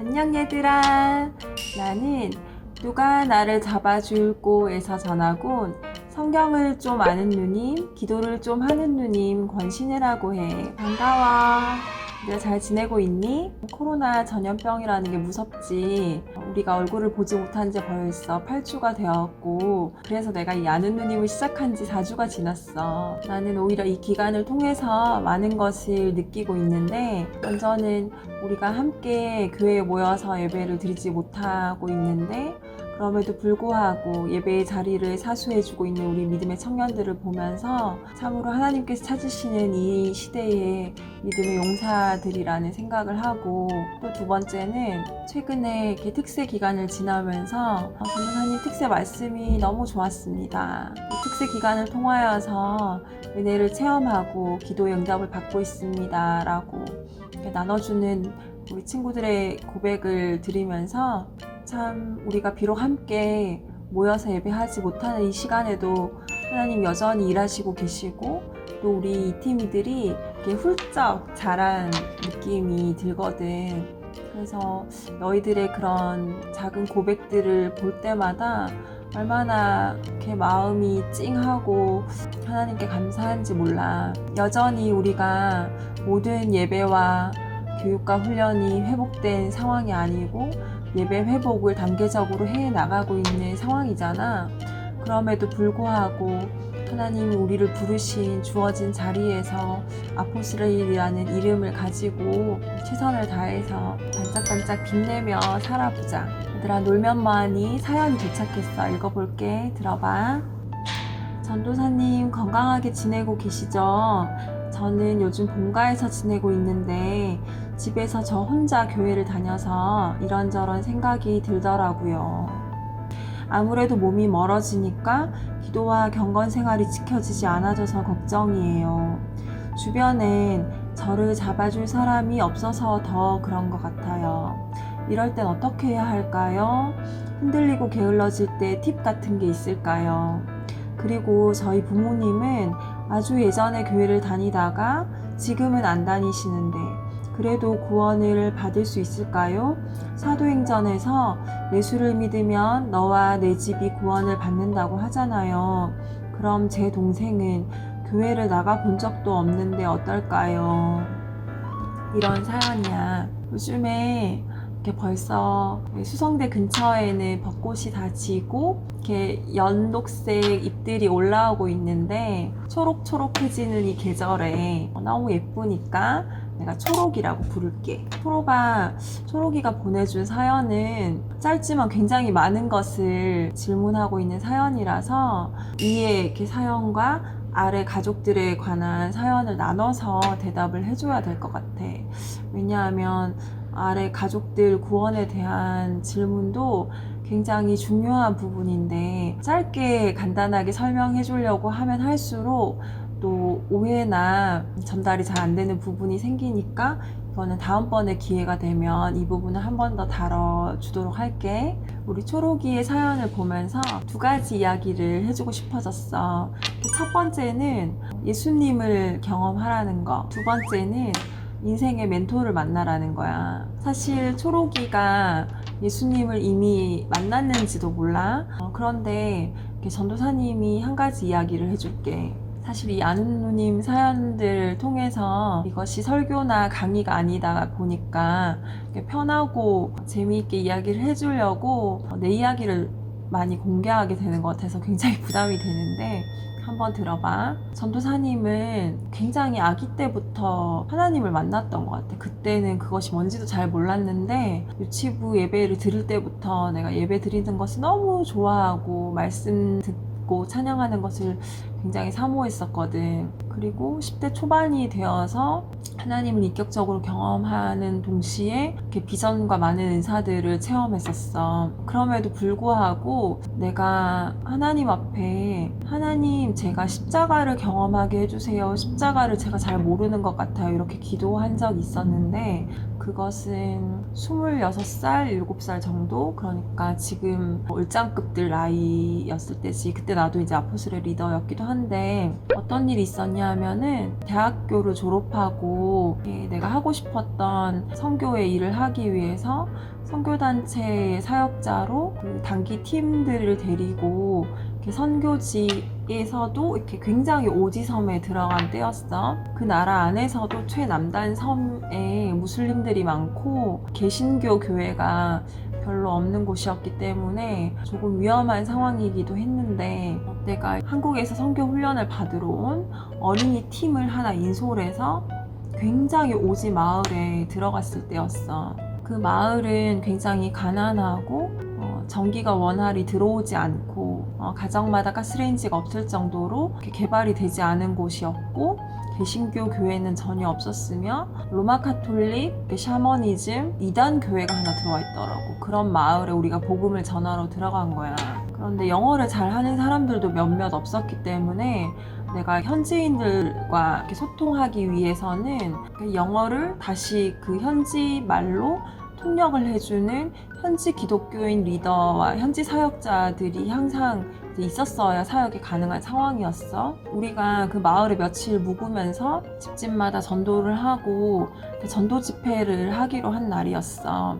안녕 얘들아. 나는 누가 나를 잡아줄 꼬에서 전하곤 성경을 좀 아는 누님, 기도를 좀 하는 누님 권신이라고 해. 반가워. 내가 잘 지내고 있니? 코로나 전염병이라는 게 무섭지. 우리가 얼굴을 보지 못한 지 벌써 8주가 되었고, 그래서 내가 이 아는 누님을 시작한 지 4주가 지났어. 나는 오히려 이 기간을 통해서 많은 것을 느끼고 있는데, 먼저는 우리가 함께 교회에 모여서 예배를 드리지 못하고 있는데, 그럼에도 불구하고 예배의 자리를 사수해주고 있는 우리 믿음의 청년들을 보면서 참으로 하나님께서 찾으시는 이 시대의 믿음의 용사들이라는 생각을 하고 또 두 번째는 최근에 이렇게 특세 기간을 지나면서 전도사님 특세 말씀이 너무 좋았습니다. 이 특세 기간을 통하여서 은혜를 체험하고 기도 응답을 받고 있습니다. 라고 나눠주는 우리 친구들의 고백을 들으면서 참 우리가 비록 함께 모여서 예배하지 못하는 이 시간에도 하나님 여전히 일하시고 계시고 또 우리 이 팀이들이 이렇게 훌쩍 자란 느낌이 들거든. 그래서 너희들의 그런 작은 고백들을 볼 때마다 얼마나 이렇게 마음이 찡하고 하나님께 감사한지 몰라. 여전히 우리가 모든 예배와 교육과 훈련이 회복된 상황이 아니고 예배 회복을 단계적으로 해 나가고 있는 상황이잖아. 그럼에도 불구하고 하나님이 우리를 부르신 주어진 자리에서 아포스레일이라는 이름을 가지고 최선을 다해서 반짝반짝 빛내며 살아보자. 얘들아 놀면 뭐하니 사연이 도착했어. 읽어볼게. 들어봐. 전도사님 건강하게 지내고 계시죠? 저는 요즘 본가에서 지내고 있는데 집에서 저 혼자 교회를 다녀서 이런저런 생각이 들더라고요. 아무래도 몸이 멀어지니까 기도와 경건 생활이 지켜지지 않아져서 걱정이에요. 주변엔 저를 잡아줄 사람이 없어서 더 그런 것 같아요. 이럴 땐 어떻게 해야 할까요? 흔들리고 게을러질 때 팁 같은 게 있을까요? 그리고 저희 부모님은 아주 예전에 교회를 다니다가 지금은 안 다니시는데 그래도 구원을 받을 수 있을까요? 사도행전에서 예수를 믿으면 너와 내 집이 구원을 받는다고 하잖아요. 그럼 제 동생은 교회를 나가 본 적도 없는데 어떨까요? 이런 사연이야. 요즘에 이렇게 벌써 수성대 근처에는 벚꽃이 다 지고 이렇게 연독색 잎들이 올라오고 있는데 초록초록해지는 이 계절에 너무 예쁘니까 내가 초록이라고 부를게. 초록아, 초록이가 보내준 사연은 짧지만 굉장히 많은 것을 질문하고 있는 사연이라서 위에 이렇게 사연과 아래 가족들에 관한 사연을 나눠서 대답을 해줘야 될 것 같아. 왜냐하면 아래 가족들 구원에 대한 질문도 굉장히 중요한 부분인데 짧게 간단하게 설명해 주려고 하면 할수록 또 오해나 전달이 잘 안 되는 부분이 생기니까 이거는 다음번에 기회가 되면 이 부분을 한 번 더 다뤄주도록 할게. 우리 초록이의 사연을 보면서 두 가지 이야기를 해주고 싶어졌어. 첫 번째는 예수님을 경험하라는 거. 두 번째는 인생의 멘토를 만나라는 거야. 사실 초록이가 예수님을 이미 만났는지도 몰라. 어, 그런데 전도사님이 한 가지 이야기를 해줄게. 사실 이 아는 누님 사연들을 통해서 이것이 설교나 강의가 아니다 보니까 편하고 재미있게 이야기를 해주려고 내 이야기를 많이 공개하게 되는 것 같아서 굉장히 부담이 되는데 한번 들어봐. 전도사님은 굉장히 아기 때부터 하나님을 만났던 것 같아. 그때는 그것이 뭔지도 잘 몰랐는데 유치부 예배를 드릴 때부터 내가 예배 드리는 것을 너무 좋아하고 말씀 듣고 찬양하는 것을 굉장히 사모했었거든. 그리고 10대 초반이 되어서 하나님을 인격적으로 경험하는 동시에 이렇게 비전과 많은 은사들을 체험했었어. 그럼에도 불구하고 내가 하나님 앞에 하나님 제가 십자가를 경험하게 해주세요. 십자가를 제가 잘 모르는 것 같아요. 이렇게 기도한 적이 있었는데 그것은 26살, 7살 정도? 그러니까 지금 올장급들 나이였을 때지. 그때 나도 이제 아포스의 리더였기도 한데 어떤 일이 있었냐 하면은 대학교를 졸업하고 내가 하고 싶었던 선교의 일을 하기 위해서 선교단체의 사역자로 그 단기 팀들을 데리고 이렇게 선교지 에서도 이렇게 굉장히 오지섬에 들어간 때였어. 그 나라 안에서도 최남단 섬에 무슬림들이 많고 개신교 교회가 별로 없는 곳이었기 때문에 조금 위험한 상황이기도 했는데 내가 한국에서 선교 훈련을 받으러 온 어린이 팀을 하나 인솔해서 굉장히 오지 마을에 들어갔을 때였어. 그 마을은 굉장히 가난하고 어, 전기가 원활히 들어오지 않고 어, 가정마다 가스레인지가 없을 정도로 개발이 되지 않은 곳이었고 개신교 교회는 전혀 없었으며 로마 카톨릭, 그 샤머니즘, 이단 교회가 하나 들어와 있더라고. 그런 마을에 우리가 복음을 전하러 들어간 거야. 그런데 영어를 잘하는 사람들도 몇몇 없었기 때문에 내가 현지인들과 소통하기 위해서는 그 영어를 다시 그 현지 말로 통역을 해주는 현지 기독교인 리더와 현지 사역자들이 항상 있었어야 사역이 가능한 상황이었어. 우리가 그 마을에 며칠 묵으면서 집집마다 전도를 하고 그 전도 집회를 하기로 한 날이었어.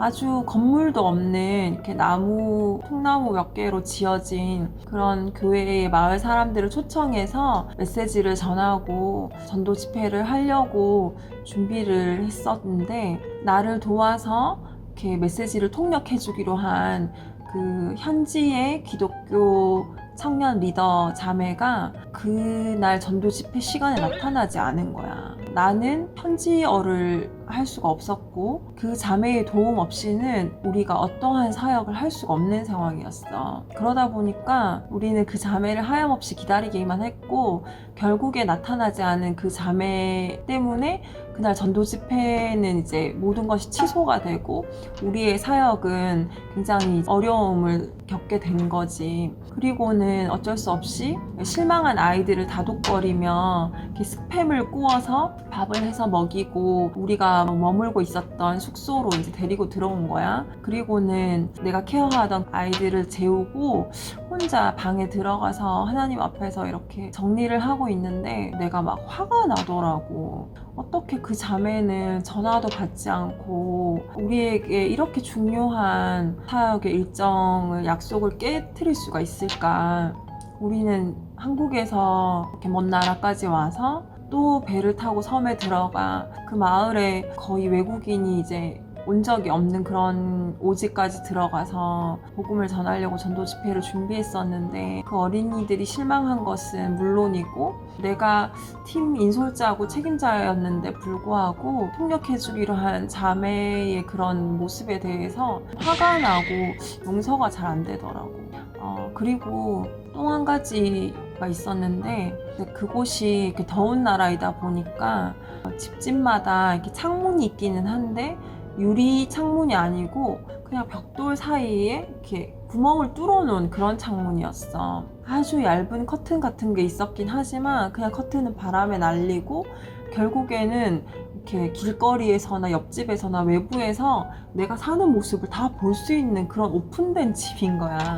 아주 건물도 없는 이렇게 나무, 통나무 몇 개로 지어진 그런 교회의 마을 사람들을 초청해서 메시지를 전하고 전도 집회를 하려고 준비를 했었는데 나를 도와서 이렇게 메시지를 통역해 주기로 한 그 현지의 기독교 청년 리더 자매가 그날 전도 집회 시간에 나타나지 않은 거야. 나는 현지어를 할 수가 없었고 그 자매의 도움 없이는 우리가 어떠한 사역을 할 수가 없는 상황이었어. 그러다 보니까 우리는 그 자매를 하염없이 기다리기만 했고 결국에 나타나지 않은 그 자매 때문에 그날 전도 집회는 이제 모든 것이 취소가 되고 우리의 사역은 굉장히 어려움을 겪게 된 거지. 그리고는 어쩔 수 없이 실망한 아이들을 다독거리며 스팸을 구워서 밥을 해서 먹이고 우리가 머물고 있었던 숙소로 이제 데리고 들어온 거야. 그리고는 내가 케어하던 아이들을 재우고 혼자 방에 들어가서 하나님 앞에서 이렇게 정리를 하고 있는데 내가 막 화가 나더라고. 어떻게 그 자매는 전화도 받지 않고 우리에게 이렇게 중요한 사역의 일정을 약속을 깨뜨릴 수가 있을까? 우리는 한국에서 이렇게 먼 나라까지 와서 또 배를 타고 섬에 들어가 그 마을에 거의 외국인이 이제 온 적이 없는 그런 오지까지 들어가서 복음을 전하려고 전도 집회를 준비했었는데 그 어린이들이 실망한 것은 물론이고 내가 팀 인솔자고 책임자였는데 불구하고 통역해주기로 한 자매의 그런 모습에 대해서 화가 나고 용서가 잘 안 되더라고. 어, 그리고 또 한 가지가 있었는데 그곳이 이렇게 더운 나라이다 보니까 집집마다 이렇게 창문이 있기는 한데 유리 창문이 아니고 그냥 벽돌 사이에 이렇게 구멍을 뚫어놓은 그런 창문이었어. 아주 얇은 커튼 같은 게 있었긴 하지만 그냥 커튼은 바람에 날리고 결국에는 이렇게 길거리에서나 옆집에서나 외부에서 내가 사는 모습을 다 볼 수 있는 그런 오픈된 집인 거야.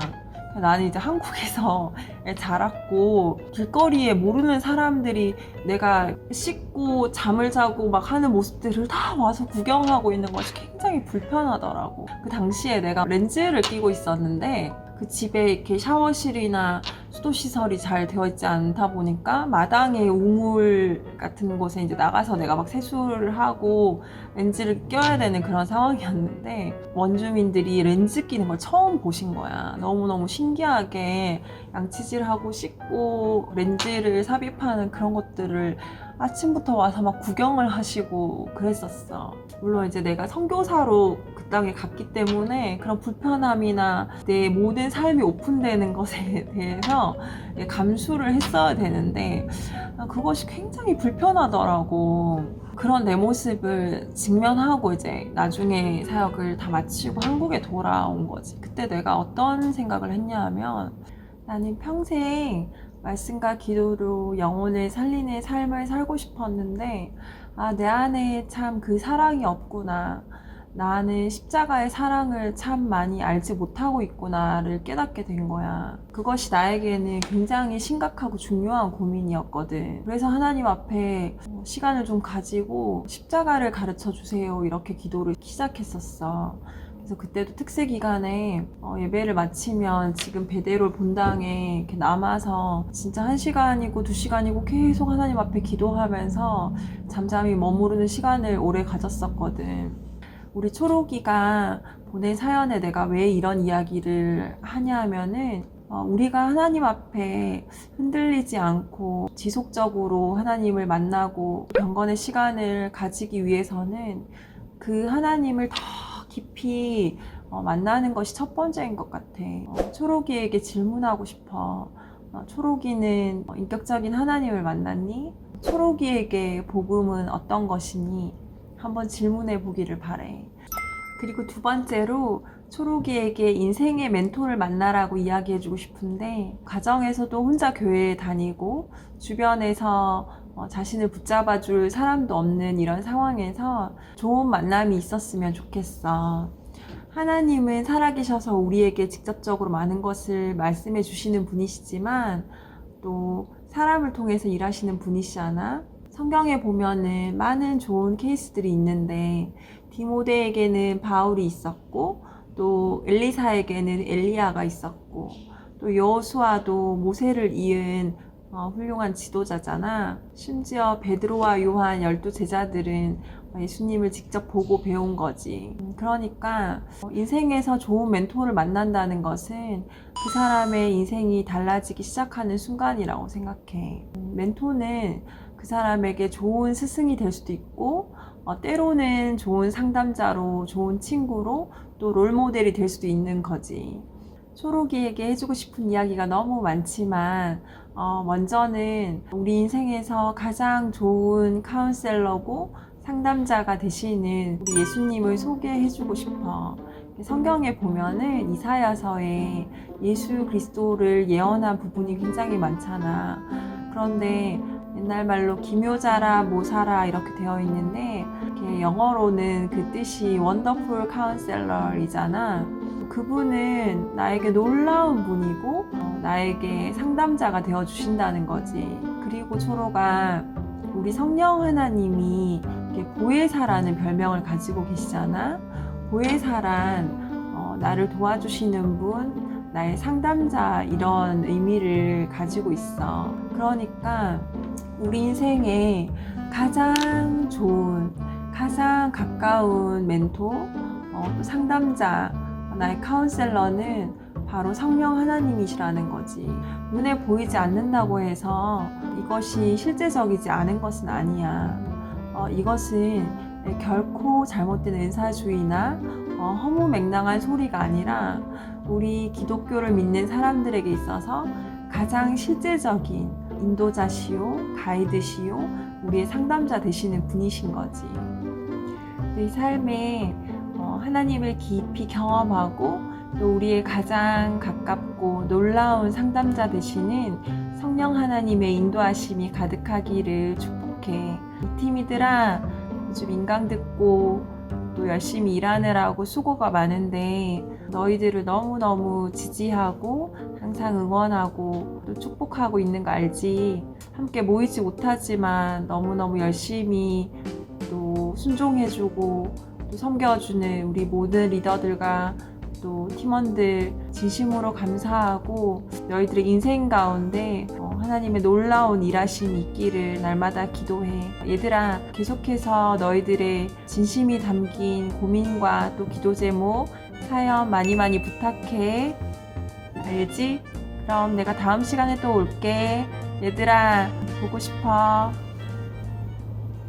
나는 이제 한국에서 자랐고 길거리에 모르는 사람들이 내가 씻고 잠을 자고 막 하는 모습들을 다 와서 구경하고 있는 것이 굉장히 불편하더라고. 그 당시에 내가 렌즈를 끼고 있었는데 그 집에 이렇게 샤워실이나 수도 시설이 잘 되어 있지 않다 보니까 마당에 우물 같은 곳에 이제 나가서 내가 막 세수를 하고 렌즈를 껴야 되는 그런 상황이었는데 원주민들이 렌즈 끼는 걸 처음 보신 거야. 너무너무 신기하게 양치질하고 씻고 렌즈를 삽입하는 그런 것들을 아침부터 와서 막 구경을 하시고 그랬었어. 물론 이제 내가 선교사로 그 땅에 갔기 때문에 그런 불편함이나 내 모든 삶이 오픈되는 것에 대해서 감수를 했어야 되는데 그것이 굉장히 불편하더라고. 그런 내 모습을 직면하고 이제 나중에 사역을 다 마치고 한국에 돌아온 거지. 그때 내가 어떤 생각을 했냐 하면 나는 평생 말씀과 기도로 영혼을 살리는 삶을 살고 싶었는데 아, 내 안에 참 그 사랑이 없구나. 나는 십자가의 사랑을 참 많이 알지 못하고 있구나를 깨닫게 된 거야. 그것이 나에게는 굉장히 심각하고 중요한 고민이었거든. 그래서 하나님 앞에 어, 시간을 좀 가지고 십자가를 가르쳐 주세요. 이렇게 기도를 시작했었어. 그래서 그때도 특세 기간에 어, 예배를 마치면 지금 베데롤 본당에 이렇게 남아서 진짜 한 시간이고 두 시간이고 계속 하나님 앞에 기도하면서 잠잠히 머무르는 시간을 오래 가졌었거든. 우리 초록이가 보낸 사연에 내가 왜 이런 이야기를 하냐면은 어, 우리가 하나님 앞에 흔들리지 않고 지속적으로 하나님을 만나고 경건의 시간을 가지기 위해서는 그 하나님을 더 깊이 어, 만나는 것이 첫 번째인 것 같아. 어, 초록이에게 질문하고 싶어. 어, 초록이는 인격적인 하나님을 만났니? 초록이에게 복음은 어떤 것이니? 한번 질문해 보기를 바래. 그리고 두 번째로 초록이에게 인생의 멘토를 만나라고 이야기해 주고 싶은데 가정에서도 혼자 교회에 다니고 주변에서 어, 자신을 붙잡아 줄 사람도 없는 이런 상황에서 좋은 만남이 있었으면 좋겠어. 하나님은 살아계셔서 우리에게 직접적으로 많은 것을 말씀해 주시는 분이시지만 또 사람을 통해서 일하시는 분이시잖아. 성경에 보면은 많은 좋은 케이스들이 있는데 디모데에게는 바울이 있었고 또 엘리사에게는 엘리야가 있었고 또 여호수아도 모세를 이은 어, 훌륭한 지도자잖아. 심지어 베드로와 요한 열두 제자들은 예수님을 직접 보고 배운 거지. 음, 그러니까 어, 인생에서 좋은 멘토를 만난다는 것은 그 사람의 인생이 달라지기 시작하는 순간이라고 생각해. 음, 멘토는 그 사람에게 좋은 스승이 될 수도 있고, 어, 때로는 좋은 상담자로, 좋은 친구로, 또 롤모델이 될 수도 있는 거지. 초록이에게 해주고 싶은 이야기가 너무 많지만, 어, 먼저는 우리 인생에서 가장 좋은 카운셀러고 상담자가 되시는 우리 예수님을 소개해주고 싶어. 성경에 보면은 이사야서에 예수 그리스도를 예언한 부분이 굉장히 많잖아. 그런데 옛날 말로 기묘자라 모사라 이렇게 되어 있는데 이렇게 영어로는 그 뜻이 원더풀 카운셀러이잖아. 그분은 나에게 놀라운 분이고 어, 나에게 상담자가 되어 주신다는 거지. 그리고 초로가 우리 성령 하나님이 보혜사라는 별명을 가지고 계시잖아. 보혜사란 어, 나를 도와주시는 분, 나의 상담자 이런 의미를 가지고 있어. 그러니까 우리 인생에 가장 좋은, 가장 가까운 멘토, 어, 또 상담자, 나의 카운셀러는 바로 성령 하나님이시라는 거지. 눈에 보이지 않는다고 해서 이것이 실제적이지 않은 것은 아니야. 어, 이것은 결코 잘못된 은사주의나 어, 허무 맹랑한 소리가 아니라 우리 기독교를 믿는 사람들에게 있어서 가장 실제적인 인도자시요, 가이드시요, 우리의 상담자 되시는 분이신 거지. 내 삶에 어, 하나님을 깊이 경험하고 또 우리의 가장 가깝고 놀라운 상담자 되시는 성령 하나님의 인도하심이 가득하기를 축복해. 이 팀이들아, 요즘 인강 듣고 또 열심히 일하느라고 수고가 많은데 너희들을 너무너무 지지하고 항상 응원하고 또 축복하고 있는 거 알지? 함께 모이지 못하지만 너무너무 열심히 또 순종해주고 또 섬겨주는 우리 모든 리더들과 또 팀원들 진심으로 감사하고 너희들의 인생 가운데 어, 하나님의 놀라운 일하심이 있기를 날마다 기도해. 얘들아, 계속해서 너희들의 진심이 담긴 고민과 또 기도 제목, 사연 많이 많이 부탁해. 알지? 그럼 내가 다음 시간에 또 올게. 얘들아, 보고 싶어.